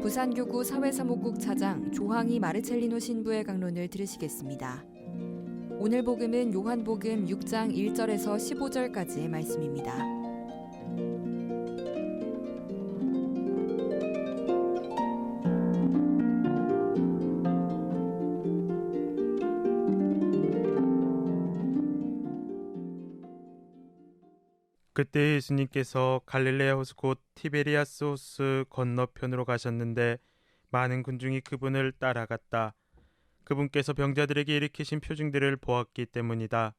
부산교구 사회사목국 차장 조항이 마르첼리노 신부의 강론을 들으시겠습니다. 오늘 복음은 요한복음 6장 1절에서 15절까지의 말씀입니다. 그때 예수님께서 갈릴레아 호수 곧 티베리아스 호수 건너편으로 가셨는데 많은 군중이 그분을 따라갔다. 그분께서 병자들에게 일으키신 표징들을 보았기 때문이다.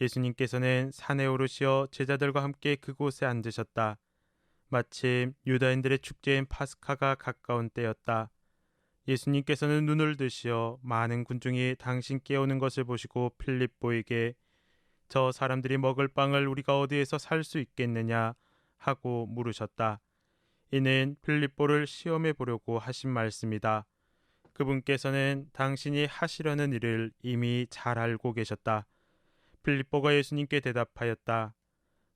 예수님께서는 산에 오르시어 제자들과 함께 그곳에 앉으셨다. 마침 유다인들의 축제인 파스카가 가까운 때였다. 예수님께서는 눈을 드시어 많은 군중이 당신께 오는 것을 보시고 필립보에게 저 사람들이 먹을 빵을 우리가 어디에서 살 수 있겠느냐 하고 물으셨다. 이는 필립보를 시험해 보려고 하신 말씀이다. 그분께서는 당신이 하시려는 일을 이미 잘 알고 계셨다. 필립보가 예수님께 대답하였다.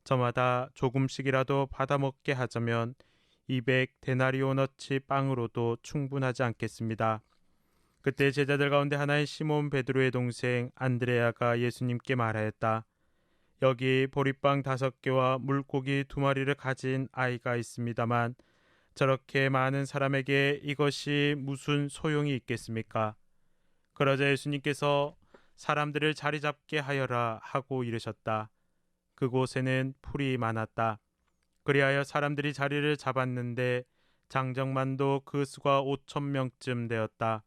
저마다 조금씩이라도 받아 먹게 하자면 200 데나리오너치 빵으로도 충분하지 않겠습니다. 그때 제자들 가운데 하나인 시몬 베드로의 동생 안드레아가 예수님께 말하였다. 여기 보리빵 다섯 개와 물고기 두 마리를 가진 아이가 있습니다만 저렇게 많은 사람에게 이것이 무슨 소용이 있겠습니까? 그러자 예수님께서 사람들을 자리 잡게 하여라 하고 이르셨다. 그곳에는 풀이 많았다. 그리하여 사람들이 자리를 잡았는데 장정만도 그 수가 오천 명쯤 되었다.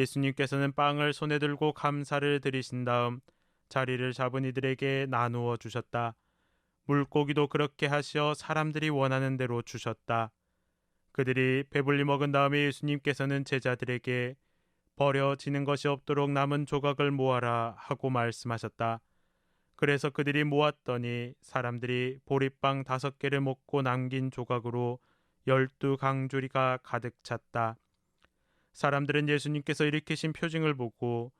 예수님께서는 빵을 손에 들고 감사를 드리신 다음 자리를 잡은 이들에게 나누어 주셨다. 물고기도 그렇게 하시어 사람들이 원하는 대로 주셨다. 그들이 배불리 먹은 다음에 예수님께서는 제자들에게 버려지는 것이 없도록 남은 조각을 모아라 하고 말씀하셨다. 그래서 그들이 모았더니 사람들이 보리빵 다섯 개를 먹고 남긴 조각으로 열두 강주리가 가득 찼다. 사람들은 예수님께서 일으키신 표징을 보고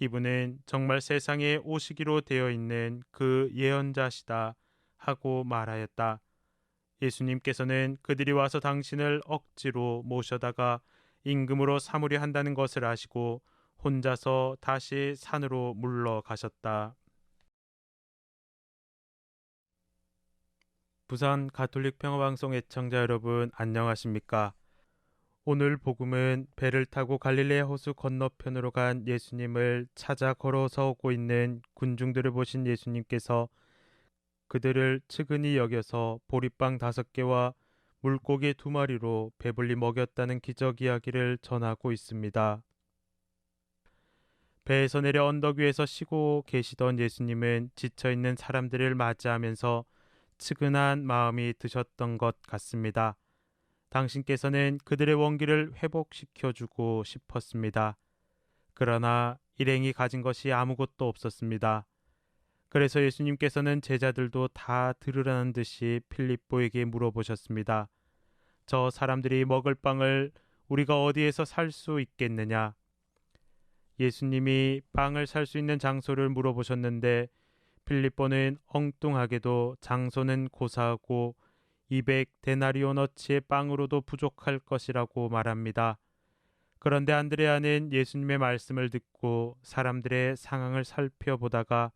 이분은 정말 세상에 오시기로 되어 있는 그 예언자시다 하고 말하였다. 예수님께서는 그들이 와서 당신을 억지로 모셔다가 임금으로 삼으려 한다는 것을 아시고 혼자서 다시 산으로 물러가셨다. 부산 가톨릭 평화방송 애청자 여러분 안녕하십니까? 오늘 복음은 배를 타고 갈릴레아 호수 건너편으로 간 예수님을 찾아 걸어서 오고 있는 군중들을 보신 예수님께서 그들을 측은히 여겨서 보리빵 다섯 개와 물고기 두 마리로 배불리 먹였다는 기적 이야기를 전하고 있습니다. 배에서 내려 언덕 위에서 쉬고 계시던 예수님은 지쳐 있는 사람들을 맞이하면서 측은한 마음이 드셨던 것 같습니다. 당신께서는 그들의 원기를 회복시켜 주고 싶었습니다. 그러나 일행이 가진 것이 아무것도 없었습니다. 그래서 예수님께서는 제자들도 다 들으라는 듯이 필립보에게 물어보셨습니다. 저 사람들이 먹을 빵을 우리가 어디에서 살 수 있겠느냐? 예수님이 빵을 살 수 있는 장소를 물어보셨는데 필립보는 엉뚱하게도 장소는 고사하고 200 데나리오너치의 빵으로도 부족할 것이라고 말합니다. 그런데 안드레아는 예수님의 말씀을 듣고 사람들의 상황을 살펴보다가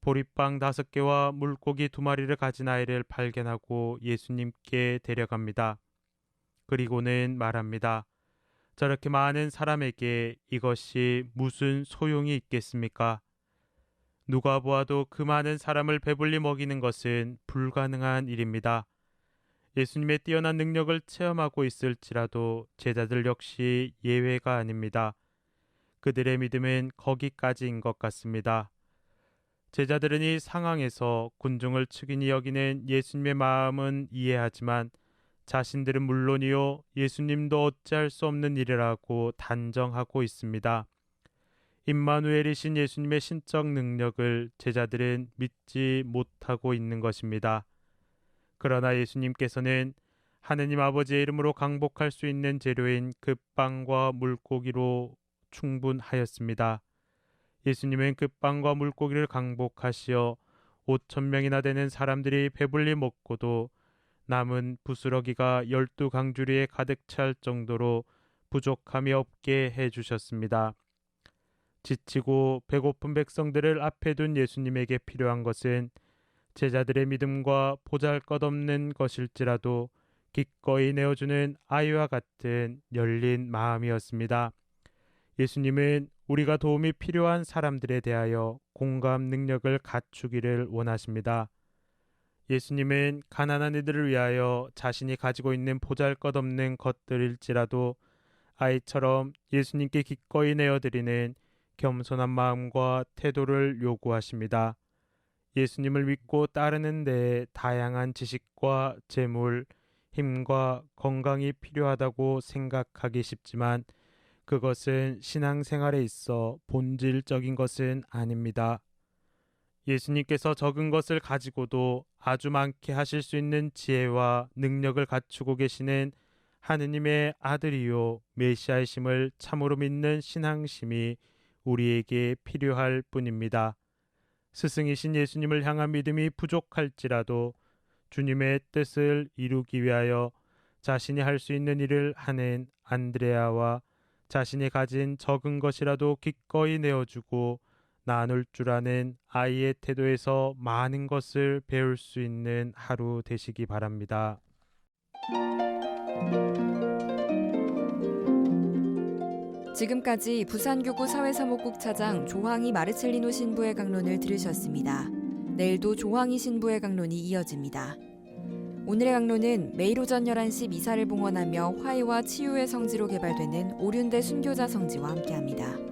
보리빵 다섯 개와 물고기 두 마리를 가진 아이를 발견하고 예수님께 데려갑니다. 그리고는 말합니다. 저렇게 많은 사람에게 이것이 무슨 소용이 있겠습니까? 누가 보아도 그 많은 사람을 배불리 먹이는 것은 불가능한 일입니다. 예수님의 뛰어난 능력을 체험하고 있을지라도 제자들 역시 예외가 아닙니다. 그들의 믿음은 거기까지인 것 같습니다. 제자들은 이 상황에서 군중을 측인히 여기는 예수님의 마음은 이해하지만 자신들은 물론이요 예수님도 어찌할 수 없는 일이라고 단정하고 있습니다. 임마누엘이신 예수님의 신적 능력을 제자들은 믿지 못하고 있는 것입니다. 그러나 예수님께서는 하느님 아버지의 이름으로 강복할 수 있는 재료인 그 빵과 물고기로 충분하였습니다. 예수님은 그 빵과 물고기를 강복하시어 5천 명이나 되는 사람들이 배불리 먹고도 남은 부스러기가 열두 강주리에 가득 찰 정도로 부족함이 없게 해 주셨습니다. 지치고 배고픈 백성들을 앞에 둔 예수님에게 필요한 것은 제자들의 믿음과 보잘것없는 것일지라도 기꺼이 내어주는 아이와 같은 열린 마음이었습니다. 예수님은 우리가 도움이 필요한 사람들에 대하여 공감 능력을 갖추기를 원하십니다. 예수님은 가난한 이들을 위하여 자신이 가지고 있는 보잘것없는 것들일지라도 아이처럼 예수님께 기꺼이 내어드리는 겸손한 마음과 태도를 요구하십니다. 예수님을 믿고 따르는 데 다양한 지식과 재물, 힘과 건강이 필요하다고 생각하기 쉽지만 그것은 신앙생활에 있어 본질적인 것은 아닙니다. 예수님께서 적은 것을 가지고도 아주 많게 하실 수 있는 지혜와 능력을 갖추고 계시는 하느님의 아들이요 메시아이심을 참으로 믿는 신앙심이 우리에게 필요할 뿐입니다. 스승이신 예수님을 향한 믿음이 부족할지라도 주님의 뜻을 이루기 위하여 자신이 할 수 있는 일을 하는 안드레아와 자신이 가진 적은 것이라도 기꺼이 내어주고 나눌 줄 아는 아이의 태도에서 많은 것을 배울 수 있는 하루 되시기 바랍니다. 지금까지 부산교구 사회사무국 차장 조항희 마르첼리노 신부의 강론을 들으셨습니다. 내일도 조항희 신부의 강론이 이어집니다. 오늘의 강론은 매일 오전 11시 미사를 봉헌하며 화해와 치유의 성지로 개발되는 오륜대 순교자 성지와 함께합니다.